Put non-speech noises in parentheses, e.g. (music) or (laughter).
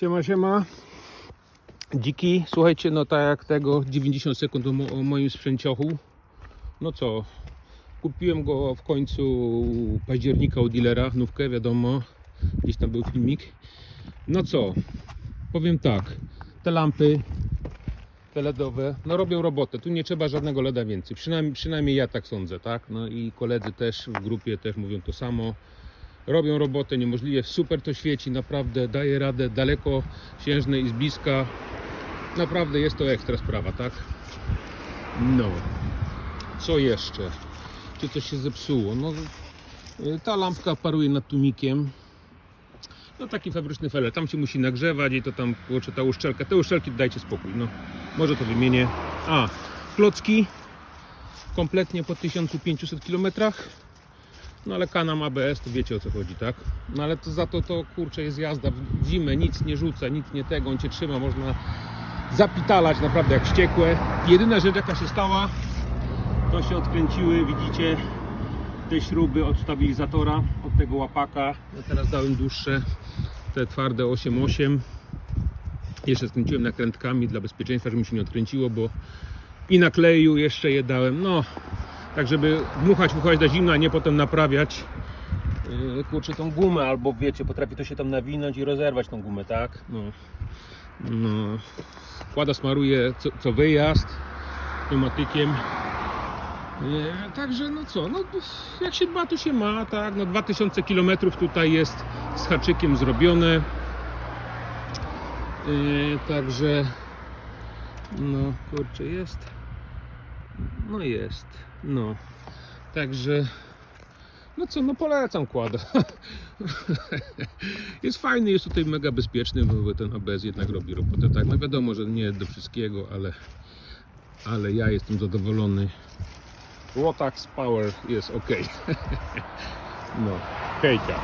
Siema, siema. Dziki, słuchajcie, no tak jak tego 90 sekund o, mo- o moim sprzęciochu. No co, kupiłem go w końcu października u dealera, nówkę, wiadomo. Gdzieś tam był filmik. No co, powiem tak, te lampy, te LEDowe, no robią robotę. Tu nie trzeba żadnego LEDa więcej. Przynajmniej, przynajmniej ja tak sądzę, tak? No i koledzy też w grupie też mówią to samo robią robotę niemożliwie, super to świeci, naprawdę daje radę daleko księżne i z bliska. Naprawdę jest to ekstra sprawa, tak? No. Co jeszcze? Czy coś się zepsuło? No, y, ta lampka paruje nad tłumikiem. No taki fabryczny feler, tam się musi nagrzewać i to tam, kurczę, ta uszczelka, te uszczelki dajcie spokój, no. Może to wymienię. A, klocki kompletnie po 1500 kilometrach. No ale kanam ABS, to wiecie o co chodzi, tak? No ale to za to, to kurczę jest jazda w zimę, nic nie rzuca, nic nie tego, on cię trzyma, można zapitalać naprawdę jak wściekłe. Jedyna rzecz jaka się stała, to się odkręciły, widzicie, te śruby od stabilizatora, od tego łapaka. Ja teraz dałem dłuższe, te twarde 8.8. Jeszcze skręciłem nakrętkami dla bezpieczeństwa, żeby mi się nie odkręciło, bo i na kleju jeszcze je dałem. No, tak żeby dmuchać, wychodzić do zimna, a nie potem naprawiać yy, kurczę tą gumę, albo wiecie, potrafi to się tam nawinąć i rozerwać tą gumę, tak? No, no. Kłada smaruje co, co wyjazd pneumatykiem. Yy, także no co, no jak się dba, to się ma, tak? No 2000 km tutaj jest z haczykiem zrobione. Yy, także no kurczę jest. No jest. No. Także no co, no polecam kłada. (laughs) jest fajny, jest tutaj mega bezpieczny, bo ten ABS jednak robi robotę. Tak, no wiadomo, że nie do wszystkiego, ale ale ja jestem zadowolony. Rotax Power jest ok. (laughs) no, hejka.